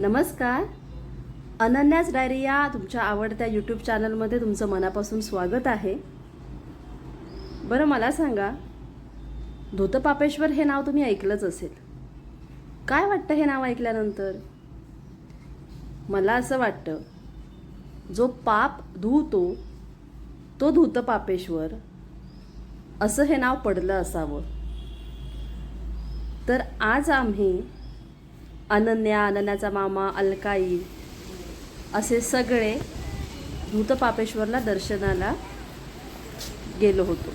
नमस्कार. अनन्यास डायरी या तुमच्या आवडत्या यूट्यूब चॅनलमध्ये तुमचं मनापासून स्वागत आहे. बरं मला सांगा धोतपापेश्वर हे नाव तुम्ही ऐकलंच असेल. काय वाटतं हे नाव ऐकल्यानंतर? मला असं वाटतं जो पाप धुतो तो धूतपापेश्वर असं हे नाव पडलं असावं. तर आज आम्ही अनन्या अनन्याचा मामा अलकाई असे सगळे भूतपापेश्वरला दर्शनाला गेलो होतो.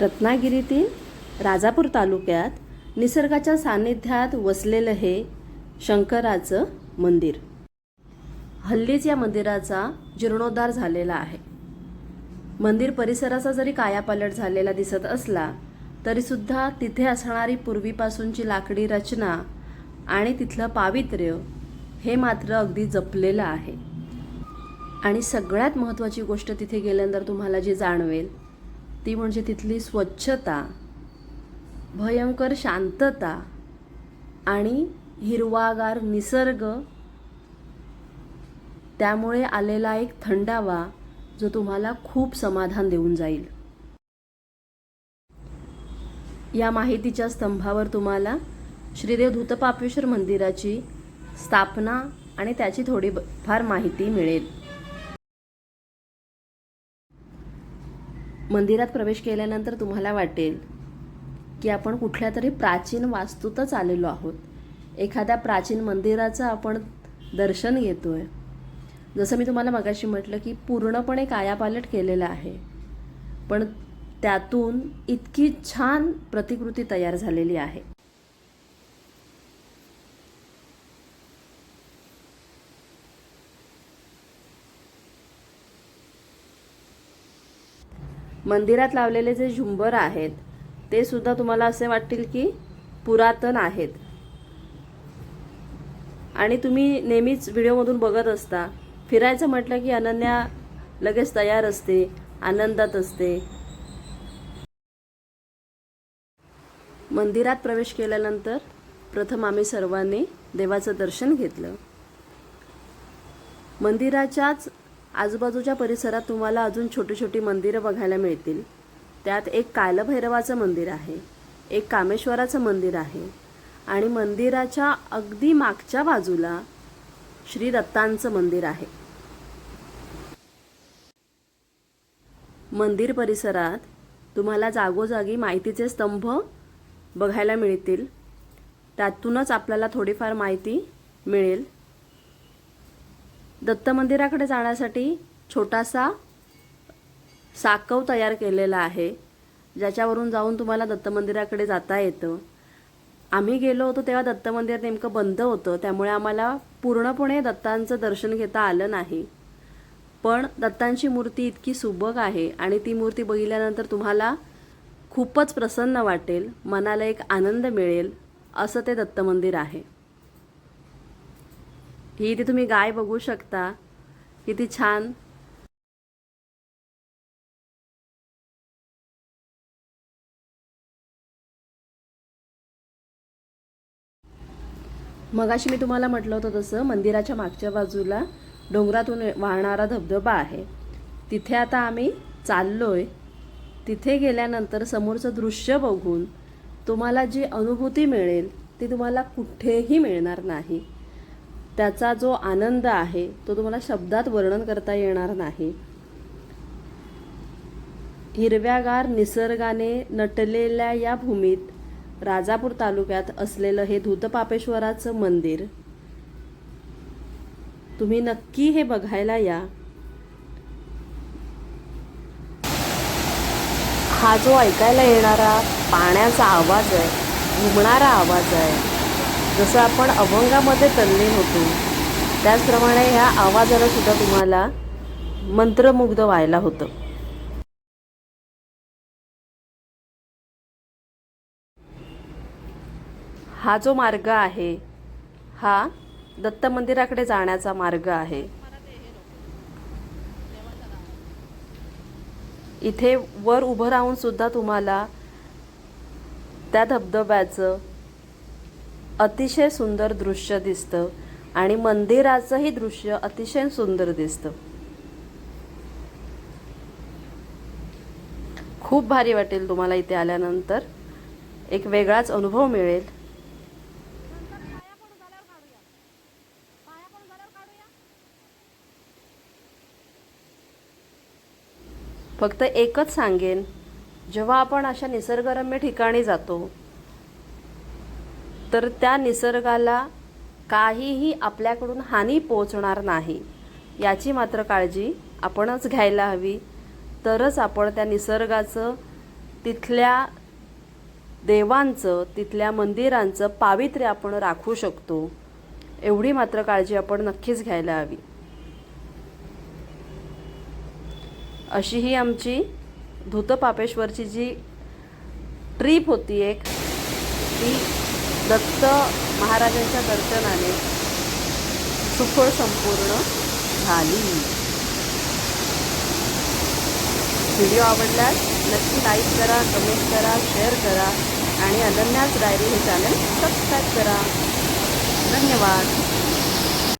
रत्नागिरीतील राजापूर तालुक्यात निसर्गाच्या सान्निध्यात वसलेलं हे शंकराचं मंदिर. हल्लीच या मंदिराचा जीर्णोद्धार झालेला आहे. मंदिर परिसराचा जरी कायापालट झालेला दिसत असला तरीसुद्धा तिथे असणारी पूर्वीपासूनची लाकडी रचना आणि तिथलं पावित्र्य हे मात्र अगदी जपलेलं आहे. आणि सगळ्यात महत्त्वाची गोष्ट तिथे गेल्यानंतर तुम्हाला जी जाणवेल ती म्हणजे तिथली स्वच्छता भयंकर शांतता आणि हिरवागार निसर्ग त्यामुळे आलेला एक थंडावा जो तुम्हाला खूप समाधान देऊन जाईल. या माहितीच्या स्तंभावर तुम्हाला श्रीदेव धूतपापेश्वर मंदिराची स्थापना आणि त्याची थोडी फार माहिती मिळेल. मंदिरात प्रवेश केल्यानंतर तुम्हाला वाटेल की आपण कुठल्या तरी प्राचीन वास्तूतच आलेलो आहोत. एखाद्या प्राचीन मंदिराचं आपण दर्शन घेतो आहे जसं मी तुम्हाला मगाशी म्हटलं की पूर्णपणे कायापालट केलेलं आहे. पण त्यातून इतकी छान प्रतिकृती तयार झालेली आहे. मंदिरात लावलेले जे झुंबर आहेत ते सुद्धा तुम्हाला असे वाटतील की पुरातन आहेत. आणि तुम्ही नेहमीच व्हिडिओमधून बघत असता. फिरायचं म्हटलं की अनन्या लगेच तयार असते आनंदात असते. मंदिरात प्रवेश केल्यानंतर प्रथम आम्ही सर्वांनी देवाचं दर्शन घेतलं. मंदिराच्याच आजूबाजूच्या परिसरात तुम्हाला अजून छोटी छोटी मंदिरं बघायला मिळतील. त्यात एक कालभैरवाचं मंदिर आहे एक कामेश्वराचं मंदिर आहे आणि मंदिराच्या अगदी मागच्या बाजूला श्री दत्तांचं मंदिर आहे. मंदिर परिसरात तुम्हाला जागोजागी माहितीचे स्तंभ बघायला मिळतील. त्यातूनच आपल्याला थोडीफार माहिती मिळेल. दत्त मंदिराकडे जाण्यासाठी छोटासा साकव तयार केलेला आहे ज्याच्यावरून जाऊन तुम्हाला दत्त मंदिराकडे जाता येतं. आम्ही गेलो होतो तेव्हा दत्त मंदिर नेमकं बंद होतं त्यामुळे आम्हाला पूर्णपणे दत्तांचं दर्शन घेता आलं नाही. पण दत्तांची मूर्ती इतकी सुबक आहे आणि ती मूर्ती बघितल्यानंतर तुम्हाला खूपच प्रसन्न वाटेल मनाला एक आनंद मिळेल असं ते दत्त मंदिर आहे. ही इथे तुम्ही गाय बघू शकता. किती छान. मगाशी मी तुम्हाला म्हटलं होतं तसं मंदिराच्या मागच्या बाजूला डोंगरातून वाहणारा धबधबा आहे. तिथे आता आम्ही चाललो आहे तिथे गेल्यानंतर समोरचं दृश्य बघून तुम्हाला जी अनुभूती मिळेल ती तुम्हाला कुठेही मिळणार नाही. त्याचा जो आनंद आहे तो तुम्हाला शब्दात वर्णन करता येणार नाही. हिरव्यागार निसर्गाने नटलेल्या या भूमीत राजापूर तालुक्यात असलेलं हे धूतपापेश्वराचं मंदिर तुम्ही नक्की हे बघायला या. हा जो ऐकायला येणारा पाण्याचा आवाज आहे घुमणारा आवाज आहे जसं आपण अभंगामध्ये तल्लीन होतो त्याचप्रमाणे ह्या आवाजाला सुद्धा तुम्हाला मंत्रमुग्ध व्हायला होतं. हा जो मार्ग आहे हा दत्त मंदिराकडे जाण्याचा मार्ग आहे. इथे वर उभं राहून सुद्धा तुम्हाला त्या धबधब्याचं अतिशय सुंदर दृश्य दिसतं आणि मंदिराचंही दृश्य अतिशय सुंदर दिसतं. खूप भारी वाटेल तुम्हाला इथे आल्यानंतर. एक वेगळाच अनुभव मिळेल. फक्त एकच सांगेन जेव्हा आपण अशा निसर्गरम्य ठिकाणी जातो तर त्या निसर्गाला काहीही आपल्याकडून हानी पोचणार नाही. याची मात्र काळजी आपणच घ्यायला हवी. तरच आपण त्या निसर्गाचं तिथल्या देवांचं तिथल्या मंदिरांचं पावित्र्य आपण राखू शकतो. एवढी मात्र काळजी आपण नक्कीच घ्यायला हवी. अशी ही आमची धूतपापेश्वरची जी ट्रीप होती एक ती दत्त महाराजांच्या दर्शनाने सुफळ संपूर्ण झाली. व्हिडिओ आवडल्यास नक्की लाईक करा कमेंट करा शेअर करा आणि अनन्याच डायरी हे चॅनल सबस्क्राईब करा. धन्यवाद.